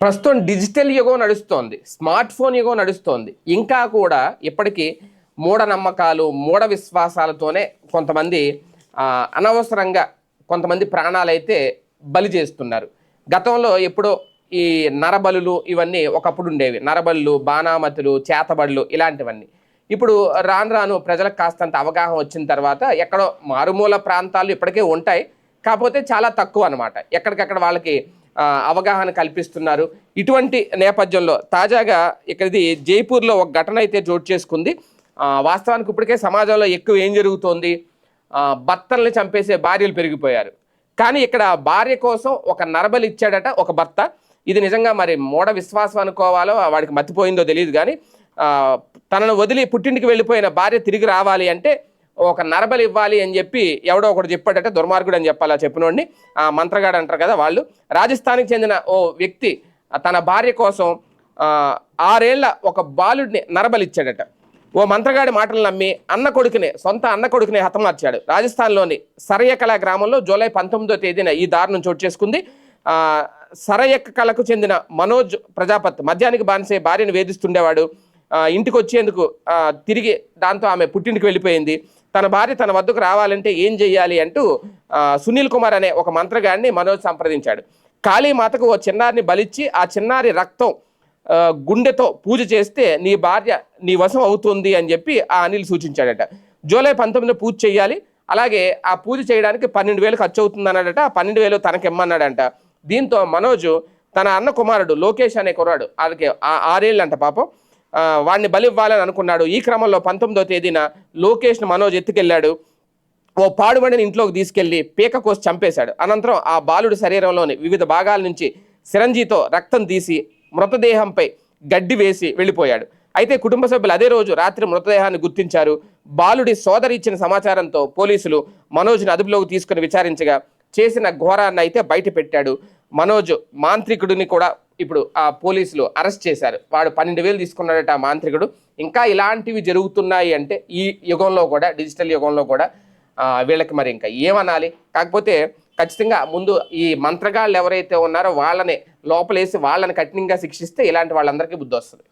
ప్రస్తుతం డిజిటల్ యుగం నడుస్తోంది స్మార్ట్ ఫోన్ యుగం నడుస్తోంది. ఇంకా కూడా ఇప్పటికీ మూఢనమ్మకాలు మూఢ విశ్వాసాలతోనే కొంతమంది అనవసరంగా కొంతమంది ప్రాణాలైతే బలి చేస్తున్నారు. గతంలో ఎప్పుడో ఈ నరబలులు ఇవన్నీ ఒకప్పుడు ఉండేవి. నరబలులు బాణామతులు చేతబడులు ఇలాంటివన్నీ. ఇప్పుడు రాను రాను ప్రజలకు కాస్తంత అవగాహన వచ్చిన తర్వాత ఎక్కడో మారుమూల ప్రాంతాలు ఇప్పటికే ఉంటాయి. కాకపోతే చాలా తక్కువ అనమాట ఎక్కడికక్కడ వాళ్ళకి అవగాహన కల్పిస్తున్నారు. ఇటువంటి నేపథ్యంలో తాజాగా ఇక్కడ ఇది జైపూర్లో ఒక ఘటన అయితే చోటు చేసుకుంది. వాస్తవానికి ఇప్పటికే సమాజంలో ఎక్కువ ఏం జరుగుతోంది? భర్తల్ని చంపేసే భార్యలు పెరిగిపోయారు. కానీ ఇక్కడ భార్య కోసం ఒక నరబలి ఇచ్చాడట ఒక భర్త. ఇది నిజంగా మరి మూఢ విశ్వాసం అనుకోవాలో వాడికి మతిపోయిందో తెలియదు కానీ తనను వదిలి పుట్టింటికి వెళ్ళిపోయిన భార్య తిరిగి రావాలి అంటే ఒక నరబలి ఇవ్వాలి అని చెప్పి ఎవడో ఒకడు చెప్పాడట దుర్మార్గుడు అని చెప్పాలా చెప్పినోడిని. ఆ మంత్రగాడు అంటారు కదా వాళ్ళు. రాజస్థాన్కి చెందిన ఓ వ్యక్తి తన భార్య కోసం ఆరేళ్ళ ఒక బాలుడిని నరబలిచ్చాడట. ఓ మంత్రగాడి మాటలు నమ్మి అన్న కొడుకునే సొంత అన్న కొడుకునే హతమార్చాడు రాజస్థాన్లోని సరయకళ గ్రామంలో జూలై పంతొమ్మిదో తేదీన ఈ దారుణం చోటు చేసుకుంది. ఆ, సరయక్క కళకు చెందిన మనోజ్ ప్రజాపత్ మద్యానికి బానిసే భార్యను వేధిస్తుండేవాడు. ఇంటికి వచ్చేందుకు తిరిగి దాంతో ఆమె పుట్టింటికి వెళ్ళిపోయింది. తన భార్య తన వద్దకు రావాలంటే ఏం చెయ్యాలి అంటూ సునీల్ కుమార్ అనే ఒక మంత్రగాడిని మనోజ్ సంప్రదించాడు. కాళీమాతకు ఓ చిన్నారిని బలిచ్చి ఆ చిన్నారి రక్తం గుండెతో పూజ చేస్తే నీ భార్య నీ వశం అవుతుంది అని చెప్పి ఆ అనిల్ సూచించాడట. జూలై పంతొమ్మిదిన పూజ చేయాలి అలాగే ఆ పూజ చేయడానికి పన్నెండు వేలు ఖర్చు అవుతుంది అన్నాడట ఆ పన్నెండు వేలు తనకిమ్మన్నాడంట. దీంతో మనోజు తన అన్న కుమారుడు లోకేష్ అనే కుర్రాడు వాళ్ళకి ఆ- ఆరేళ్ళంట పాపం. వాడిని బలి ఇవ్వాలని అనుకున్నాడు. ఈ క్రమంలో పంతొమ్మిదో తేదీన లోకేష్ను మనోజ్ ఎత్తుకెళ్ళాడు. ఓ పాడుబడిని ఇంట్లోకి తీసుకెళ్ళి పీక కోసి చంపేశాడు. అనంతరం ఆ బాలుడి శరీరంలోని వివిధ భాగాల నుంచి సిరంజీతో రక్తం తీసి మృతదేహంపై గడ్డి వేసి వెళ్ళిపోయాడు. అయితే కుటుంబ సభ్యులు అదే రోజు రాత్రి మృతదేహాన్ని గుర్తించారు. బాలుడి సోదరి ఇచ్చిన సమాచారంతో పోలీసులు మనోజ్ని అదుపులోకి తీసుకుని విచారించగా చేసిన ఘోరాన్ని అయితే బయట పెట్టాడు మనోజ్ మాంత్రికుడిని కూడా ఇప్పుడు ఆ పోలీసులు అరెస్ట్ చేశారు. వాడు పన్నెండు వేలు తీసుకున్నాడట ఆ మాంత్రికుడు. ఇంకా ఇలాంటివి జరుగుతున్నాయి అంటే ఈ యుగంలో కూడా డిజిటల్ యుగంలో కూడా వీళ్ళకి మరి ఇంకా ఏమనాలి? కాకపోతే ఖచ్చితంగా ముందు ఈ మంత్రగాళ్ళు ఎవరైతే ఉన్నారో వాళ్ళని లోపలేసి వాళ్ళని కఠినంగా శిక్షిస్తే ఇలాంటి వాళ్ళందరికీ బుద్ధి వస్తుంది.